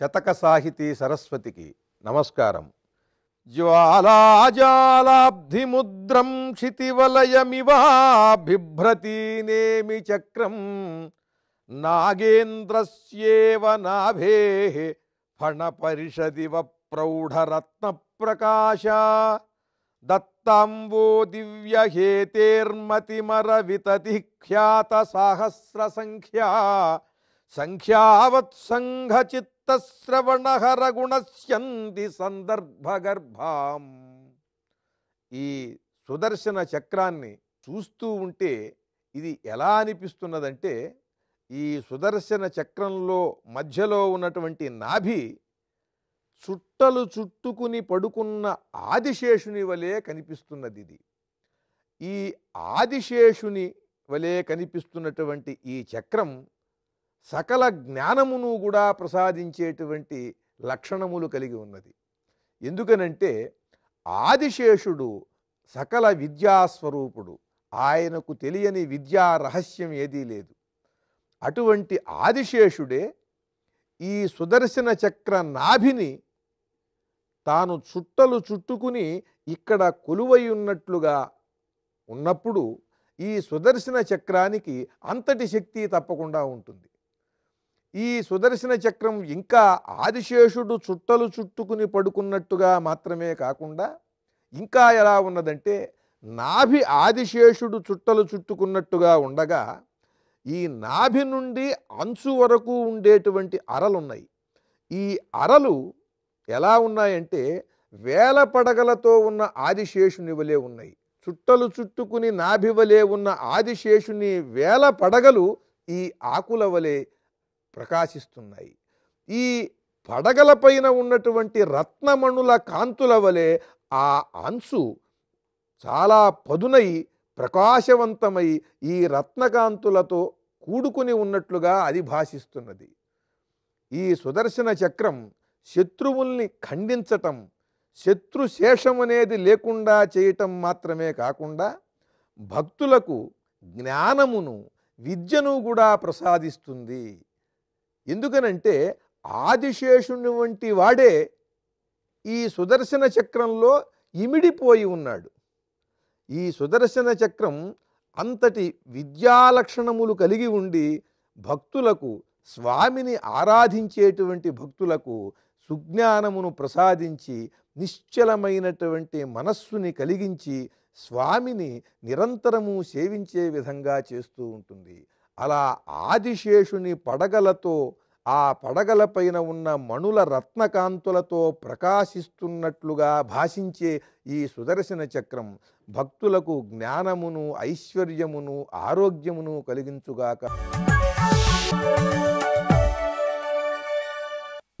శతక సాహితీ సరస్వతికి నమస్కారం. జ్వాలాజాలాబ్ధిముద్రం క్షితివలయమివాభిభ్రతీనేమి చక్రం నాగేంద్రస్యేవ నాభే ఫణపరిషదివ ప్రౌఢరత్న ప్రకాశ దత్తాంబో దివ్యహేతేర్మతిమరవితతి ఖ్యాత సాహస్ర సంఖ్యా సంఖ్యావత్ సందర్భగర్భాం ఈ సుదర్శన చక్రాన్ని చూస్తూ ఉంటే ఇది ఎలా అనిపిస్తున్నదంటే ఈ సుదర్శన చక్రంలో మధ్యలో ఉన్నటువంటి నాభి చుట్టలు చుట్టుకుని పడుకున్న ఆదిశేషుని వలె కనిపిస్తున్నది ఇది ఈ ఆదిశేషుని వలె కనిపిస్తున్నటువంటి ఈ చక్రం సకల జ్ఞానమును కూడా ప్రసాదించేటువంటి లక్షణములు కలిగి ఉన్నది. ఎందుకనంటే ఆదిశేషుడు సకల విద్యాస్వరూపుడు. ఆయనకు తెలియని విద్యా రహస్యం ఏదీ లేదు. అటువంటి ఆదిశేషుడే ఈ సుదర్శన చక్ర నాభిని తాను చుట్టలు చుట్టుకుని ఇక్కడ కొలువై ఉన్నట్లుగా ఉన్నప్పుడు ఈ సుదర్శన చక్రానికి అంతటి శక్తి తప్పకుండా ఉంటుంది. ఈ సుదర్శన చక్రం ఇంకా ఆదిశేషుడు చుట్టలు చుట్టుకుని పడుకున్నట్టుగా మాత్రమే కాకుండా ఇంకా ఎలా ఉన్నదంటే నాభి ఆదిశేషుడు చుట్టలు చుట్టుకున్నట్టుగా ఉండగా ఈ నాభి నుండి అంచు వరకు ఉండేటువంటి అరలున్నాయి. ఈ అరలు ఎలా ఉన్నాయంటే వేల పడగలతో ఉన్న ఆదిశేషుని వలె ఉన్నాయి. చుట్టలు చుట్టుకుని నాభి వలె ఉన్న ఆదిశేషుని వేల పడగలు ఈ ఆకుల వలె ప్రకాశిస్తున్నాయి. ఈ పడగలపైన ఉన్నటువంటి రత్నమణుల కాంతుల వలె ఆ అంచు చాలా పదునై ప్రకాశవంతమై ఈ రత్నకాంతులతో కూడుకుని ఉన్నట్లుగా అది భాషిస్తున్నది. ఈ సుదర్శన చక్రం శత్రువుల్ని ఖండించటం శత్రుశేషం అనేది లేకుండా చేయటం మాత్రమే కాకుండా భక్తులకు జ్ఞానమును విద్యను కూడా ప్రసాదిస్తుంది. ఎందుకనంటే ఆదిశేషుని వంటి వాడే ఈ సుదర్శన చక్రంలో ఇమిడిపోయి ఉన్నాడు. ఈ సుదర్శన చక్రం అంతటి విద్యాలక్షణములు కలిగి ఉండి భక్తులకు స్వామిని ఆరాధించేటువంటి భక్తులకు సుజ్ఞానమును ప్రసాదించి నిశ్చలమైనటువంటి మనస్సుని కలిగించి స్వామిని నిరంతరము సేవించే విధంగా చేస్తూ ఉంటుంది. అలా ఆదిశేషుని పడగలతో ఆ పడగలపైన ఉన్న మణుల రత్నకాంతులతో ప్రకాశిస్తున్నట్లుగా భాషించే ఈ సుదర్శన చక్రం భక్తులకు జ్ఞానమును ఐశ్వర్యమును ఆరోగ్యమును కలిగించుగాక.